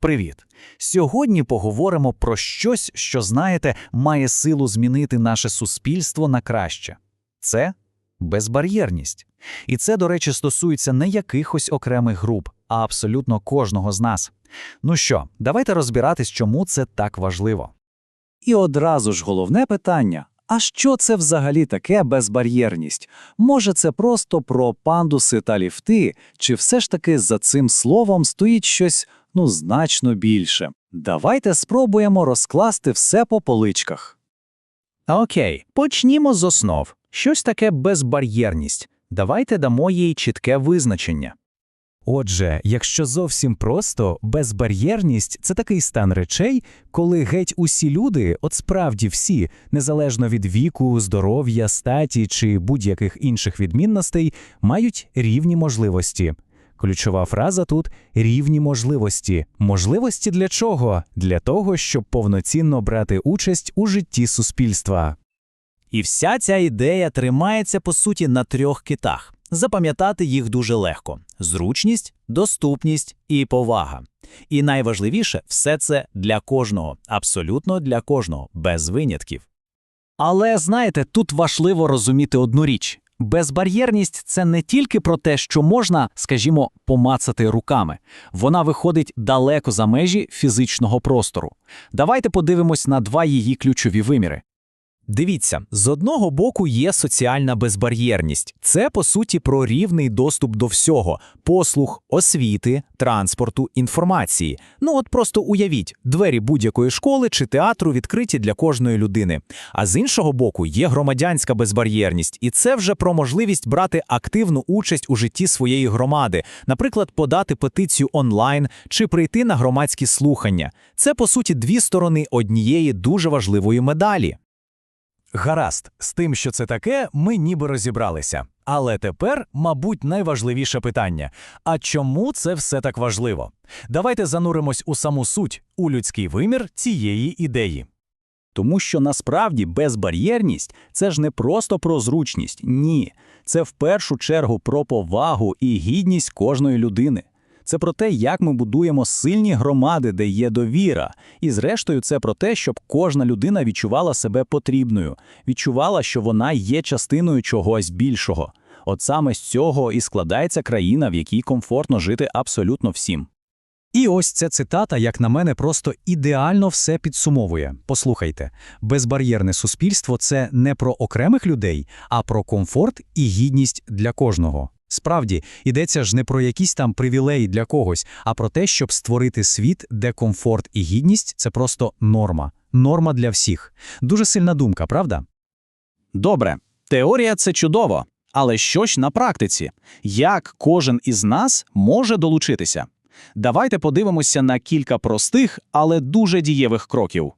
Привіт! Сьогодні поговоримо про щось, що, знаєте, має силу змінити наше суспільство на краще. Це безбар'єрність. І це, до речі, стосується не якихось окремих груп, а абсолютно кожного з нас. Ну що, давайте розбиратись, чому це так важливо. І одразу ж головне питання: а що це взагалі таке безбар'єрність? Може, це просто про пандуси та ліфти, чи все ж таки за цим словом стоїть щось ну значно більше? Давайте спробуємо розкласти все по поличках. Окей, почнімо з основ. Щось таке безбар'єрність. Давайте дамо їй чітке визначення. Отже, якщо зовсім просто, безбар'єрність це такий стан речей, коли геть усі люди, от справді всі, незалежно від віку, здоров'я, статі чи будь-яких інших відмінностей, мають рівні можливості. Ключова фраза тут рівні можливості. Можливості для чого? Для того, щоб повноцінно брати участь у житті суспільства. І вся ця ідея тримається по суті на трьох китах. Запам'ятати їх дуже легко: зручність, доступність і повага. І найважливіше, все це для кожного, абсолютно для кожного, без винятків. Але знаєте, тут важливо розуміти одну річ: безбар'єрність це не тільки про те, що можна, скажімо, помацати руками. Вона виходить далеко за межі фізичного простору. Давайте подивимось на два її ключові виміри. Дивіться, з одного боку є соціальна безбар'єрність. Це, по суті, про рівний доступ до всього: послуг, освіти, транспорту, інформації. Ну от просто уявіть, двері будь-якої школи чи театру відкриті для кожної людини. А з іншого боку, є громадянська безбар'єрність, і це вже про можливість брати активну участь у житті своєї громади, наприклад, подати петицію онлайн чи прийти на громадські слухання. Це, по суті, дві сторони однієї дуже важливої медалі. Гаразд, з тим, що це таке, ми ніби розібралися. Але тепер, мабуть, найважливіше питання: а чому це все так важливо? Давайте зануримось у саму суть, у людський вимір цієї ідеї. Тому що насправді безбар'єрність це ж не просто про зручність, ні. Це в першу чергу про повагу і гідність кожної людини. Це про те, як ми будуємо сильні громади, де є довіра. І зрештою, це про те, щоб кожна людина відчувала себе потрібною, відчувала, що вона є частиною чогось більшого. От саме з цього і складається країна, в якій комфортно жити абсолютно всім. І ось ця цитата, як на мене, просто ідеально все підсумовує. Послухайте, безбар'єрне суспільство це не про окремих людей, а про комфорт і гідність для кожного. Справді, йдеться ж не про якісь там привілеї для когось, а про те, щоб створити світ, де комфорт і гідність це просто норма, норма для всіх. Дуже сильна думка, правда? Добре, теорія це чудово. Але що ж на практиці? Як кожен із нас може долучитися? Давайте подивимося на кілька простих, але дуже дієвих кроків.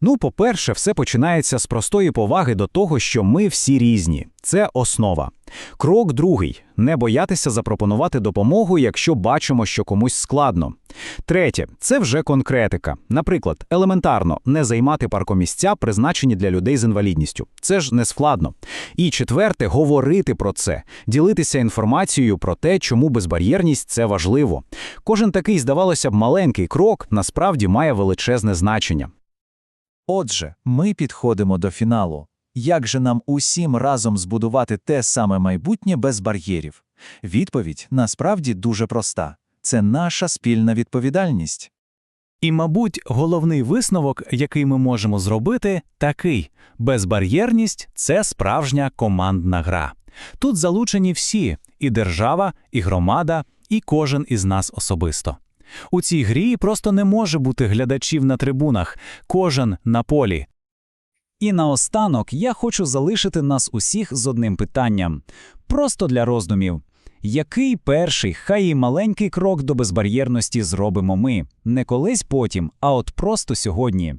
Ну, по-перше, все починається з простої поваги до того, що ми всі різні. Це основа. Крок другий не боятися запропонувати допомогу, якщо бачимо, що комусь складно. Третє це вже конкретика. Наприклад, елементарно не займати паркомісця, призначені для людей з інвалідністю. Це ж не складно. І четверте говорити про це, ділитися інформацією про те, чому безбар'єрність це важливо. Кожен такий, здавалося б, маленький крок насправді має величезне значення. Отже, ми підходимо до фіналу. Як же нам усім разом збудувати те саме майбутнє без бар'єрів? Відповідь насправді дуже проста це наша спільна відповідальність. І, мабуть, головний висновок, який ми можемо зробити, такий: безбар'єрність це справжня командна гра. Тут залучені всі і держава, і громада, і кожен із нас особисто. У цій грі просто не може бути глядачів на трибунах, кожен на полі. І наостанок я хочу залишити нас усіх з одним питанням, просто для роздумів. Який перший, хай і маленький крок до безбар'єрності зробимо ми? Не колись потім, а от просто сьогодні.